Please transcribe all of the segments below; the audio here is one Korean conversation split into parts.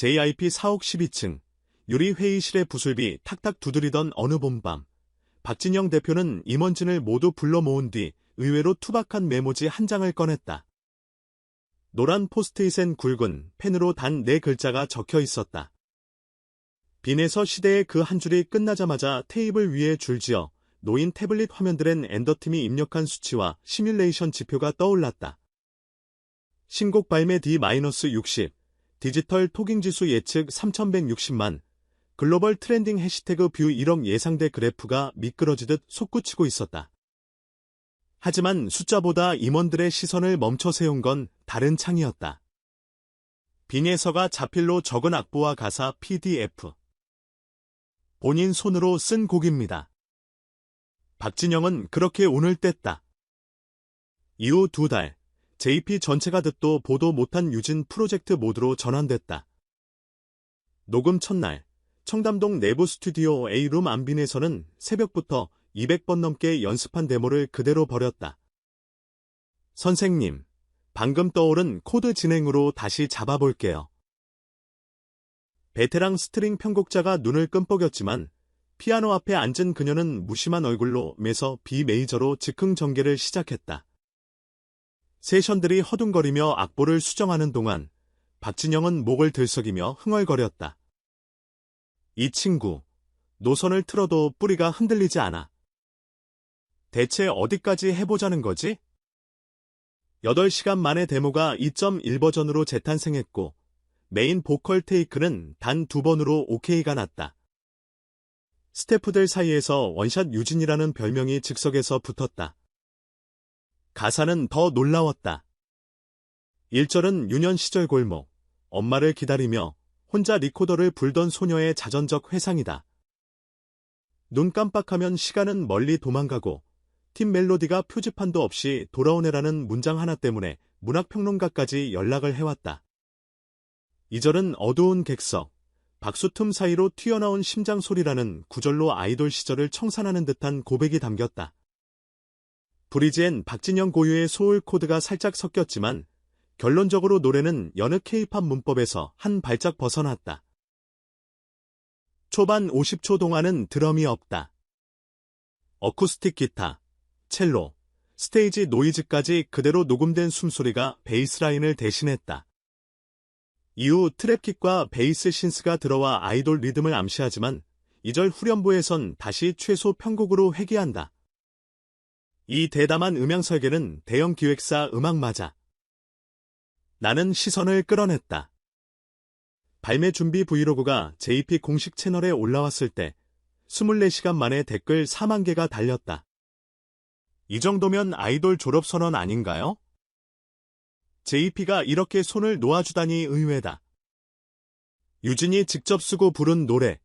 JIP 4옥 12층 유리 회의실의 부술비 탁탁 두드리던 어느 봄밤 박진영 대표는 임원진을 모두 불러 모은 뒤 의외로 투박한 메모지 한 장을 꺼냈다. 노란 포스트잇엔 굵은 펜으로 단 네 글자가 적혀 있었다. 빈에서 시대의 그 한 줄이 끝나자마자 테이블 위에 줄지어 노인 태블릿 화면들엔 엔더팀이 입력한 수치와 시뮬레이션 지표가 떠올랐다. 신곡 발매 D-60, 디지털 토깅 지수 예측 3160만, 글로벌 트렌딩 해시태그 뷰 1억 예상대 그래프가 미끄러지듯 솟구치고 있었다. 하지만 숫자보다 임원들의 시선을 멈춰 세운 건 다른 창이었다. 빈예서가 자필로 적은 악보와 가사 PDF. 본인 손으로 쓴 곡입니다. 박진영은 그렇게 운을 뗐다. 이후 두 달, JP 전체가 듣도 보도 못한 유진 프로젝트 모드로 전환됐다. 녹음 첫날, 청담동 내부 스튜디오 A룸 안빈에서는 새벽부터 200번 넘게 연습한 데모를 그대로 버렸다. 선생님, 방금 떠오른 코드 진행으로 다시 잡아볼게요. 베테랑 스트링 편곡자가 눈을 끔뻑였지만 피아노 앞에 앉은 그녀는 무심한 얼굴로 매서 B 메이저로 즉흥 전개를 시작했다. 세션들이 허둥거리며 악보를 수정하는 동안 박진영은 목을 들썩이며 흥얼거렸다. 이 친구, 노선을 틀어도 뿌리가 흔들리지 않아. 대체 어디까지 해보자는 거지? 8시간 만에 데모가 2.1 버전으로 재탄생했고 메인 보컬 테이크는 단 두 번으로 OK가 났다. 스태프들 사이에서 원샷 유진이라는 별명이 즉석에서 붙었다. 가사는 더 놀라웠다. 1절은 유년 시절 골목, 엄마를 기다리며 혼자 리코더를 불던 소녀의 자전적 회상이다. 눈 깜빡하면 시간은 멀리 도망가고 팀 멜로디가 표지판도 없이 돌아오네라는 문장 하나 때문에 문학평론가까지 연락을 해왔다. 2절은 어두운 객석, 박수 틈 사이로 튀어나온 심장 소리라는 구절로 아이돌 시절을 청산하는 듯한 고백이 담겼다. 브리지엔 박진영 고유의 소울 코드가 살짝 섞였지만 결론적으로 노래는 여느 케이팝 문법에서 한 발짝 벗어났다. 초반 50초 동안은 드럼이 없다. 어쿠스틱 기타, 첼로, 스테이지 노이즈까지 그대로 녹음된 숨소리가 베이스라인을 대신했다. 이후 트랩킥과 베이스 신스가 들어와 아이돌 리듬을 암시하지만 2절 후렴부에선 다시 최소 편곡으로 회귀한다. 이 대담한 음향 설계는 대형 기획사 음악마자. 나는 시선을 끌어냈다. 발매 준비 브이로그가 JP 공식 채널에 올라왔을 때 24시간 만에 댓글 4만 개가 달렸다. 이 정도면 아이돌 졸업 선언 아닌가요? JP가 이렇게 손을 놓아주다니 의외다. 유진이 직접 쓰고 부른 노래.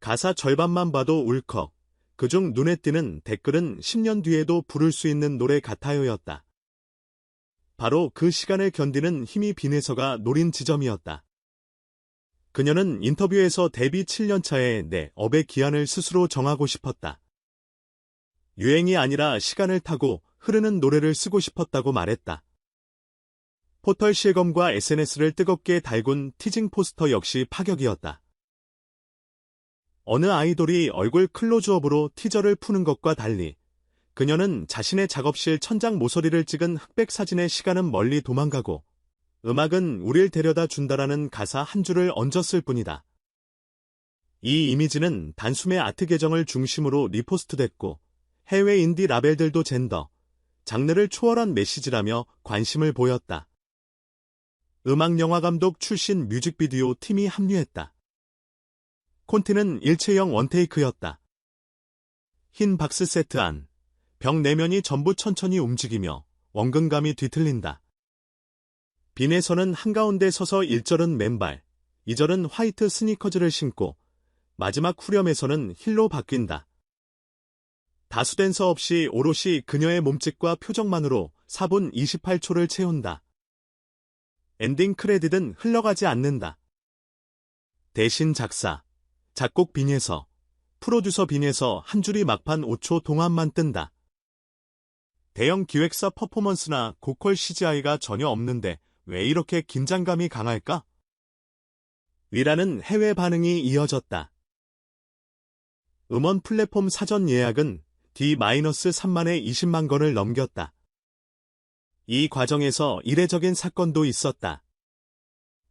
가사 절반만 봐도 울컥. 그중 눈에 띄는 댓글은 10년 뒤에도 부를 수 있는 노래 같아요였다. 바로 그 시간을 견디는 힘이 빈에서가 노린 지점이었다. 그녀는 인터뷰에서 데뷔 7년 차에 내 업의 기한을 스스로 정하고 싶었다. 유행이 아니라 시간을 타고 흐르는 노래를 쓰고 싶었다고 말했다. 포털 실검과 SNS를 뜨겁게 달군 티징 포스터 역시 파격이었다. 어느 아이돌이 얼굴 클로즈업으로 티저를 푸는 것과 달리 그녀는 자신의 작업실 천장 모서리를 찍은 흑백 사진의 시간은 멀리 도망가고 음악은 우릴 데려다 준다라는 가사 한 줄을 얹었을 뿐이다. 이 이미지는 단숨에 아트 계정을 중심으로 리포스트됐고 해외 인디 라벨들도 젠더, 장르를 초월한 메시지라며 관심을 보였다. 음악 영화 감독 출신 뮤직비디오 팀이 합류했다. 콘티는 일체형 원테이크였다. 흰 박스 세트 안, 벽 내면이 전부 천천히 움직이며 원근감이 뒤틀린다. 빈에서는 한가운데 서서 1절은 맨발, 2절은 화이트 스니커즈를 신고 마지막 후렴에서는 힐로 바뀐다. 다수 댄서 없이 오롯이 그녀의 몸짓과 표정만으로 4분 28초를 채운다. 엔딩 크레딧은 흘러가지 않는다. 대신 작사, 작곡 빈에서, 프로듀서 빈에서 한 줄이 막판 5초 동안만 뜬다. 대형 기획사 퍼포먼스나 고퀄 CGI가 전혀 없는데 왜 이렇게 긴장감이 강할까? 위라는 해외 반응이 이어졌다. 음원 플랫폼 사전 예약은 D-3만에 20만 건을 넘겼다. 이 과정에서 이례적인 사건도 있었다.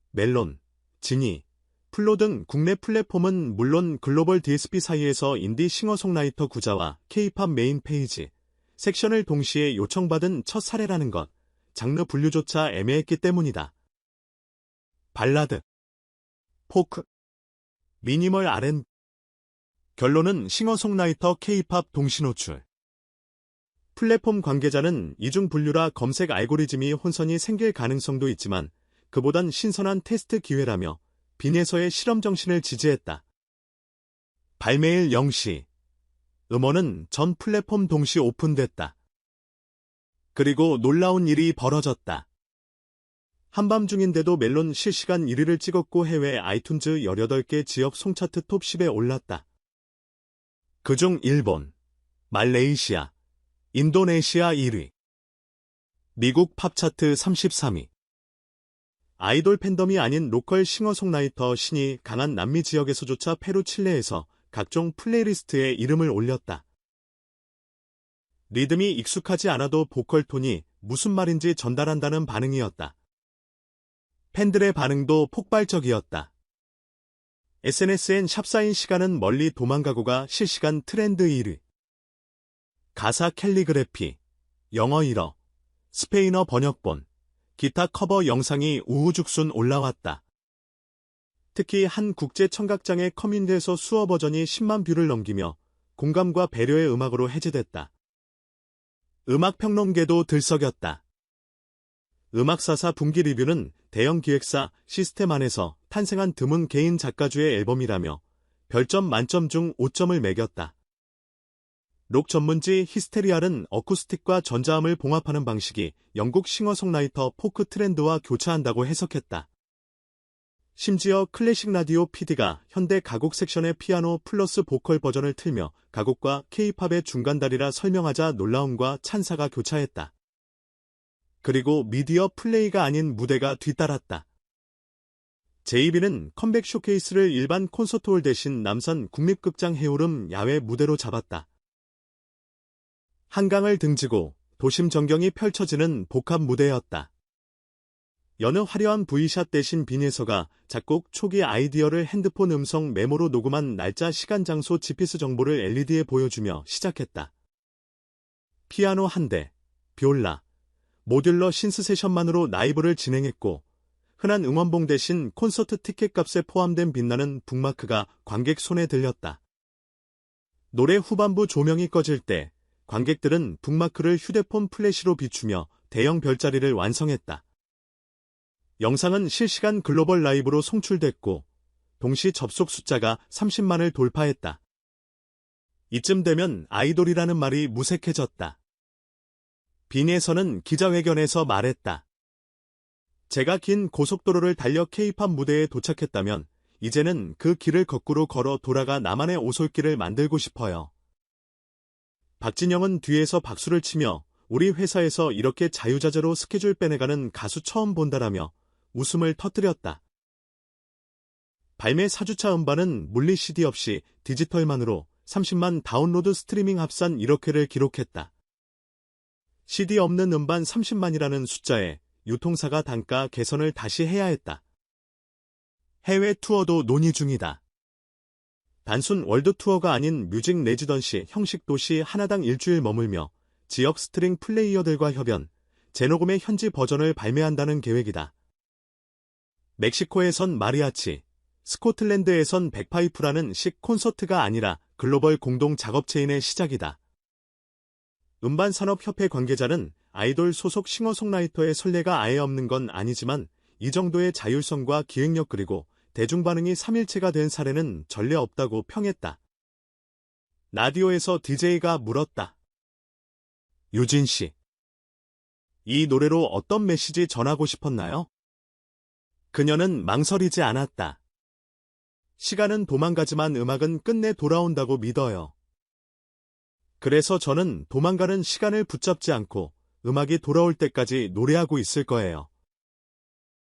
멜론, 지니, 플로 등 국내 플랫폼은 물론 글로벌 DSP 사이에서 인디 싱어송라이터 구자와 K-팝 메인 페이지, 섹션을 동시에 요청받은 첫 사례라는 것, 장르 분류조차 애매했기 때문이다. 발라드, 포크, 미니멀 R&B 결론은 싱어송라이터 K-팝 동시 노출. 플랫폼 관계자는 이중 분류라 검색 알고리즘이 혼선이 생길 가능성도 있지만 그보단 신선한 테스트 기회라며 빈에서의 실험 정신을 지지했다. 발매일 0시 음원은 전 플랫폼 동시 오픈됐다. 그리고 놀라운 일이 벌어졌다. 한밤중인데도 멜론 실시간 1위를 찍었고 해외 아이튠즈 18개 지역 송차트 톱 10에 올랐다. 그중 일본, 말레이시아, 인도네시아 1위, 미국 팝차트 33위. 아이돌 팬덤이 아닌 로컬 싱어송라이터 신이 강한 남미 지역에서조차 페루 칠레에서 각종 플레이리스트에 이름을 올렸다. 리듬이 익숙하지 않아도 보컬 톤이 무슨 말인지 전달한다는 반응이었다. 팬들의 반응도 폭발적이었다. SNS엔 샵사인 시간은 멀리 도망가고가 실시간 트렌드 1위. 가사 캘리그래피, 영어 일어, 스페인어 번역본, 기타 커버 영상이 우후죽순 올라왔다. 특히 한 국제 청각장애 커뮤니티에서 수어 버전이 10만 뷰를 넘기며 공감과 배려의 음악으로 해제됐다. 음악 평론계도 들썩였다. 음악사사 분기 리뷰는 대형 기획사 시스템 안에서 탄생한 드문 개인 작가주의 앨범이라며 별점 만점 중 5점을 매겼다. 록 전문지 히스테리알은 어쿠스틱과 전자음을 봉합하는 방식이 영국 싱어송라이터 포크 트렌드와 교차한다고 해석했다. 심지어 클래식 라디오 PD가 현대 가곡 섹션의 피아노 플러스 보컬 버전을 틀며 가곡과 케이팝의 중간다리라 설명하자 놀라움과 찬사가 교차했다. 그리고 미디어 플레이가 아닌 무대가 뒤따랐다. JB는 컴백 쇼케이스를 일반 콘서트홀 대신 남산 국립극장 해오름 야외 무대로 잡았다. 한강을 등지고 도심 전경이 펼쳐지는 복합 무대였다. 여느 화려한 V샷 대신 빈에서가 작곡 초기 아이디어를 핸드폰 음성 메모로 녹음한 날짜 시간 장소 GPS 정보를 LED에 보여주며 시작했다. 피아노 한 대, 비올라, 모듈러 신스 세션만으로 라이브를 진행했고 흔한 응원봉 대신 콘서트 티켓 값에 포함된 빛나는 북마크가 관객 손에 들렸다. 노래 후반부 조명이 꺼질 때 관객들은 북마크를 휴대폰 플래시로 비추며 대형 별자리를 완성했다. 영상은 실시간 글로벌 라이브로 송출됐고 동시 접속 숫자가 30만을 돌파했다. 이쯤 되면 아이돌이라는 말이 무색해졌다. 빈에서는 기자회견에서 말했다. 제가 긴 고속도로를 달려 케이팝 무대에 도착했다면 이제는 그 길을 거꾸로 걸어 돌아가 나만의 오솔길을 만들고 싶어요. 박진영은 뒤에서 박수를 치며 우리 회사에서 이렇게 자유자재로 스케줄 빼내가는 가수 처음 본다라며 웃음을 터뜨렸다. 발매 4주차 음반은 물리 CD 없이 디지털만으로 30만 다운로드 스트리밍 합산 1억회를 기록했다. CD 없는 음반 30만이라는 숫자에 유통사가 단가 개선을 다시 해야 했다. 해외 투어도 논의 중이다. 단순 월드 투어가 아닌 뮤직 레지던시 형식 도시 하나당 일주일 머물며 지역 스트링 플레이어들과 협연, 제녹음의 현지 버전을 발매한다는 계획이다. 멕시코에선 마리아치, 스코틀랜드에선 백파이프라는 식 콘서트가 아니라 글로벌 공동 작업체인의 시작이다. 음반산업협회 관계자는 아이돌 소속 싱어송라이터의 선례가 아예 없는 건 아니지만 이 정도의 자율성과 기획력 그리고 대중 반응이 3일체가 된 사례는 전례 없다고 평했다. 라디오에서 DJ가 물었다. 유진 씨. 이 노래로 어떤 메시지 전하고 싶었나요? 그녀는 망설이지 않았다. 시간은 도망가지만 음악은 끝내 돌아온다고 믿어요. 그래서 저는 도망가는 시간을 붙잡지 않고 음악이 돌아올 때까지 노래하고 있을 거예요.